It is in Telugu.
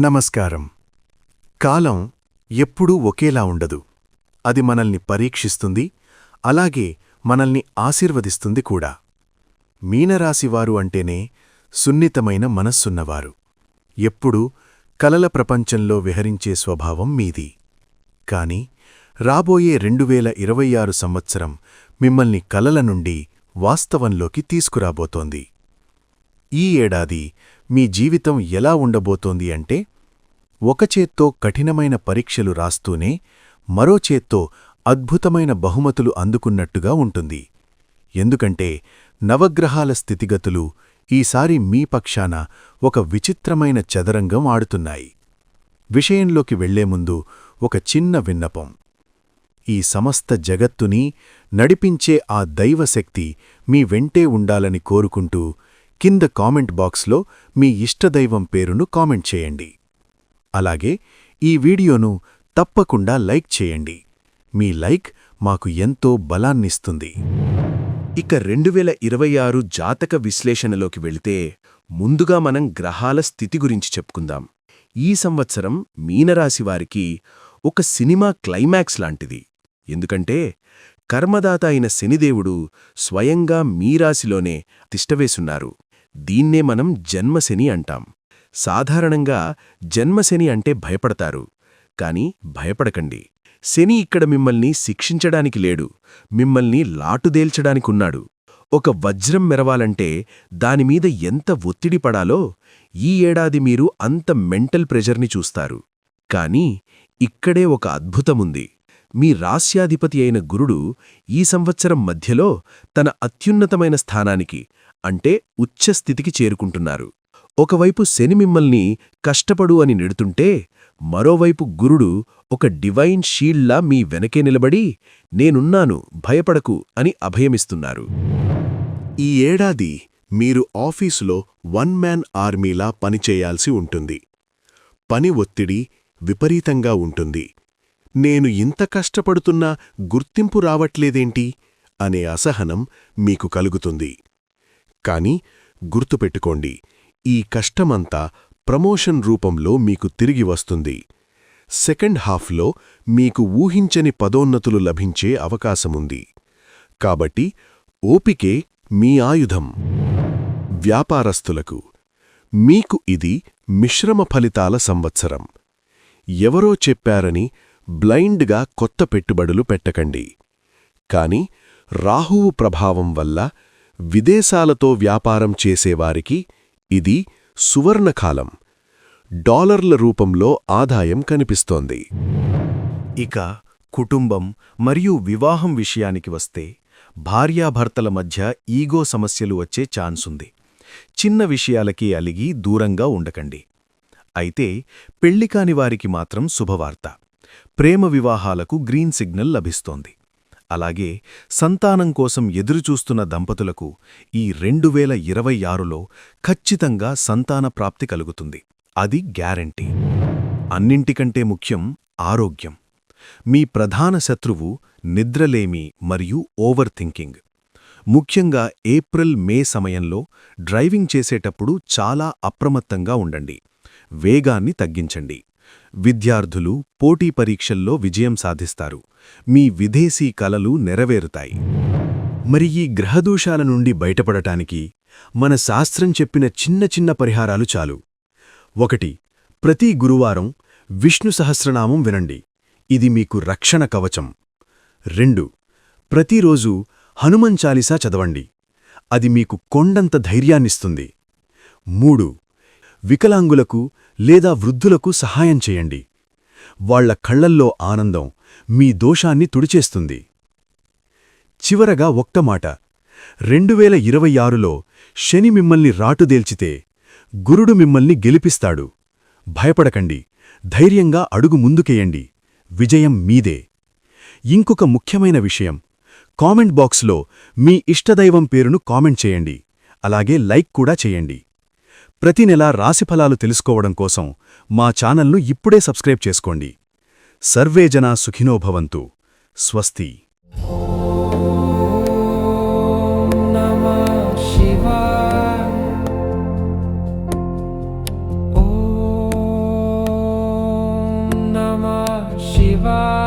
నమస్కారం. కాలం ఎప్పుడూ ఒకేలా ఉండదు. అది మనల్ని పరీక్షిస్తుంది అలాగే మనల్ని ఆశీర్వదిస్తుంది కూడా. మీనరాశివారు అంటేనే సున్నితమైన మనస్సున్నవారు. ఎప్పుడూ కలల ప్రపంచంలో విహరించే స్వభావం మీది. కాని రాబోయే రెండువేల ఇరవై ఆరు సంవత్సరం మిమ్మల్ని కలల నుండి వాస్తవంలోకి తీసుకురాబోతోంది. ఈ ఏడాది మీ జీవితం ఎలా ఉండబోతోంది అంటే ఒక చేత్తో కఠినమైన పరీక్షలు రాస్తూనే మరో చేత్తో అద్భుతమైన బహుమతులు అందుకున్నట్టుగా ఉంటుంది. ఎందుకంటే నవగ్రహాల స్థితిగతులు ఈసారి మీ పక్షాన ఒక విచిత్రమైన చదరంగం ఆడుతున్నాయి. విషయంలోకి వెళ్ళే ముందు ఒక చిన్న విన్నపం. ఈ సమస్త జగత్తుని నడిపించే ఆ దైవశక్తి మీ వెంటే ఉండాలని కోరుకుంటూ కింద కామెంట్ బాక్స్లో మీ ఇష్టదైవం పేరును కామెంట్ చేయండి. అలాగే ఈ వీడియోను తప్పకుండా లైక్ చేయండి. మీ లైక్ మాకు ఎంతో బలాన్నిస్తుంది. ఇక రెండు వేల ఇరవై ఆరు జాతక విశ్లేషణలోకి వెళితే ముందుగా మనం గ్రహాల స్థితి గురించి చెప్పుకుందాం. ఈ సంవత్సరం మీనరాశివారికి ఒక సినిమా క్లైమాక్స్ లాంటిది. ఎందుకంటే కర్మదాత అయిన శనిదేవుడు స్వయంగా మీ రాశిలోనే తిష్టవేసున్నారు దీన్నే మనం జన్మశని అంటాం. సాధారణంగా జన్మశని అంటే భయపడతారు. కాని భయపడకండి. శని ఇక్కడ మిమ్మల్ని శిక్షించడానికి లేడు. మిమ్మల్ని లాటుదేల్చడానికున్నాడు ఒక వజ్రం మెరవాలంటే దానిమీద ఎంత ఒత్తిడి పడాలో ఈ ఏడాది మీరు అంత మెంటల్ ప్రెజర్ని చూస్తారు. కాని ఇక్కడే ఒక అద్భుతముంది. మీ రాస్యాధిపతి అయిన గురుడు ఈ సంవత్సరం మధ్యలో తన అత్యున్నతమైన స్థానానికి అంటే ఉచ్చస్థితికి చేరుకుంటున్నారు. ఒకవైపు శని మిమ్మల్ని కష్టపడు అని నెడుతుంటే మరోవైపు గురుడు ఒక డివైన్ షీల్డ్లా మీ వెనకే నిలబడి నేనున్నాను భయపడకు అని అభయమిస్తున్నారు. ఈ ఏడాది మీరు ఆఫీసులో వన్ మ్యాన్ ఆర్మీలా పనిచేయాల్సి ఉంటుంది. పని ఒత్తిడి విపరీతంగా ఉంటుంది. నేను ఇంత కష్టపడుతున్నా గుర్తింపు రావట్లేదేంటి? అనే అసహనం మీకు కలుగుతుంది. కానీ గుర్తుపెట్టుకోండి ఈ కష్టమంతా ప్రమోషన్ రూపంలో మీకు తిరిగి వస్తుంది. సెకండ్ హాఫ్లో మీకు ఊహించని పదోన్నతులు లభించే అవకాశముంది. కాబట్టి ఓపికే మీ ఆయుధం. వ్యాపారస్తులకు మీకు ఇది మిశ్రమ ఫలితాల సంవత్సరం. ఎవరో చెప్పారని బ్లైండ్గా కొత్త పెట్టుబడులు పెట్టకండి. కాని రాహువు ప్రభావం వల్ల విదేశాలతో వ్యాపారం చేసేవారికి ఇది సువర్ణకాలం. డాలర్ల రూపంలో ఆదాయం కనిపిస్తోంది. ఇక కుటుంబం మరియు వివాహం విషయానికి వస్తే భార్యాభర్తల మధ్య ఈగో సమస్యలు వచ్చే ఛాన్సుంది చిన్న విషయాలకి అలిగి దూరంగా ఉండకండి. అయితే పెళ్ళికాని వారికి మాత్రం శుభవార్త. ప్రేమ వివాహాలకు గ్రీన్ సిగ్నల్ లభిస్తోంది. అలాగే సంతానం కోసం ఎదురుచూస్తున్న దంపతులకు ఈ రెండు వేల ఇరవై ఆరులో ఖచ్చితంగా సంతాన ప్రాప్తి కలుగుతుంది. అది గ్యారంటీ. అన్నింటికంటే ముఖ్యం ఆరోగ్యం. మీ ప్రధాన శత్రువు నిద్రలేమి మరియు ఓవర్ థింకింగ్ ముఖ్యంగా ఏప్రిల్ మే సమయంలో డ్రైవింగ్ చేసేటప్పుడు చాలా అప్రమత్తంగా ఉండండి. వేగాన్ని తగ్గించండి. విద్యార్థులు పోటీ పరీక్షల్లో విజయం సాధిస్తారు. మీ విదేశీ కలలు నెరవేరుతాయి. మరి ఈ గ్రహదోషాల నుండి బయటపడటానికి మన శాస్త్రం చెప్పిన చిన్న చిన్న పరిహారాలు చాలు. ఒకటి ప్రతి గురువారం విష్ణు సహస్రనామం వినండి. ఇది మీకు రక్షణ కవచం. రెండు ప్రతిరోజు హనుమన్ చాలీసా చదవండి. అది మీకు కొండంత ధైర్యాన్నిస్తుంది. మూడు వికలాంగులకు లేదా వృద్ధులకు సహాయం చేయండి. వాళ్ళ కళ్ళల్లో ఆనందం మీ దోషాన్ని తుడిచేస్తుంది. చివరగా ఒక్కమాట రెండువేల ఇరవై ఆరులో శని మిమ్మల్ని రాటుదేల్చితే గురుడు మిమ్మల్ని గెలిపిస్తాడు. భయపడకండి. ధైర్యంగా అడుగు ముందుకేయండి. విజయం మీదే. ఇంకొక ముఖ్యమైన విషయం. కామెంట్ బాక్స్లో మీ ఇష్టదైవం పేరును కామెంట్ చేయండి. అలాగే లైక్ కూడా చేయండి. ప్రతి నెల రాశిఫలాలు తెలుసుకోవడం కోసం మా ఛానల్ను ఇప్పుడే సబ్స్క్రైబ్ చేసుకోండి. సర్వే జనా సుఖినోభవంతు స్వస్తి. Shiva